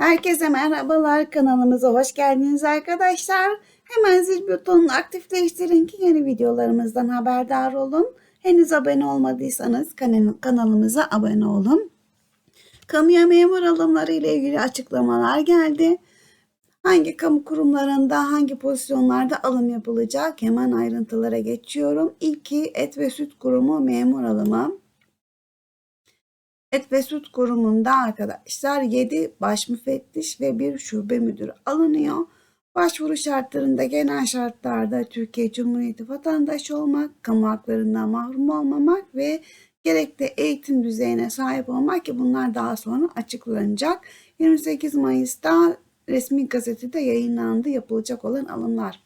Herkese merhabalar kanalımıza hoş geldiniz arkadaşlar. Hemen zil butonunu aktifleştirin ki yeni videolarımızdan haberdar olun. Henüz abone olmadıysanız kanal- kanalımıza abone olun. Kamuya memur alımları ile ilgili açıklamalar geldi. Hangi kamu kurumlarında hangi pozisyonlarda alım yapılacak hemen ayrıntılara geçiyorum. İlki et ve süt kurumu memur alımı. Et ve Süt Kurumu'nda arkadaşlar 7 baş müfettiş ve bir şube müdürü alınıyor. Başvuru şartlarında genel şartlarda Türkiye Cumhuriyeti vatandaşı olmak, kamu haklarından mahrum olmamak ve gerekli eğitim düzeyine sahip olmak ki bunlar daha sonra açıklanacak. 28 Mayıs'ta resmi gazetede yayınlandı yapılacak olan alımlar.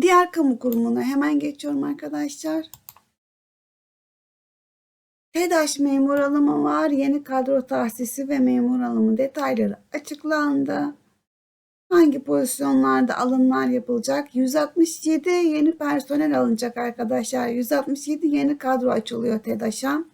Diğer kamu kurumuna hemen geçiyorum arkadaşlar. TEDAŞ memur alımı var. Yeni kadro tahsisi ve memur alımı detayları açıklandı. Hangi pozisyonlarda alımlar yapılacak? 167 yeni personel alınacak arkadaşlar. 167 yeni kadro açılıyor TEDAŞ'a.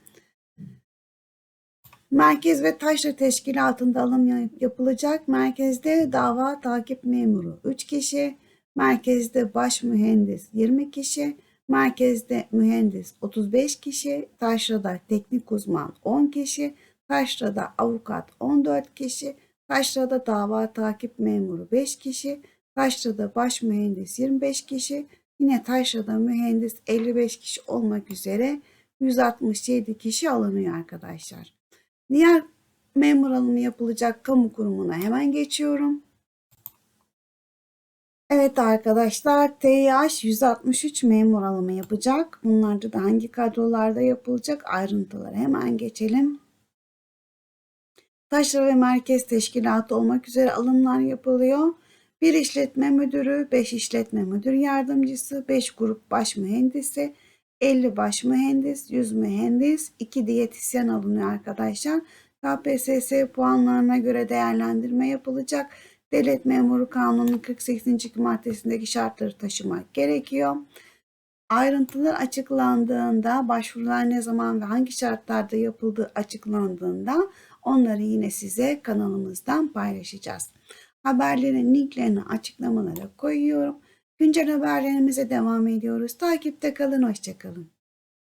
Merkez ve taşra teşkilatında alım yapılacak. Merkezde dava takip memuru 3 kişi. Merkezde baş mühendis 20 kişi. Merkezde mühendis 35 kişi, taşrada teknik uzman 10 kişi, taşrada avukat 14 kişi, taşrada dava takip memuru 5 kişi, taşrada baş mühendis 25 kişi, yine taşrada mühendis 55 kişi olmak üzere 167 kişi alınıyor arkadaşlar. Diğer memur alımı yapılacak kamu kurumuna hemen geçiyorum. Evet arkadaşlar TYH 163 memur alımı yapacak. Bunlarda da hangi kadrolarda yapılacak ayrıntıları hemen geçelim. Taşra ve merkez teşkilatı olmak üzere alımlar yapılıyor. Bir işletme müdürü, 5 işletme müdür yardımcısı, 5 grup baş mühendisi, 50 baş mühendis, 100 mühendis, 2 diyetisyen alınıyor arkadaşlar. KPSS puanlarına göre değerlendirme yapılacak. Devlet Memuru Kanunu'nun 48. maddesindeki şartları taşımak gerekiyor. Ayrıntılar açıklandığında, başvurular ne zaman ve hangi şartlarda yapıldığı açıklandığında onları yine size kanalımızdan paylaşacağız. Haberlerin linklerini açıklamalara koyuyorum. Güncel haberlerimize devam ediyoruz. Takipte kalın, hoşçakalın.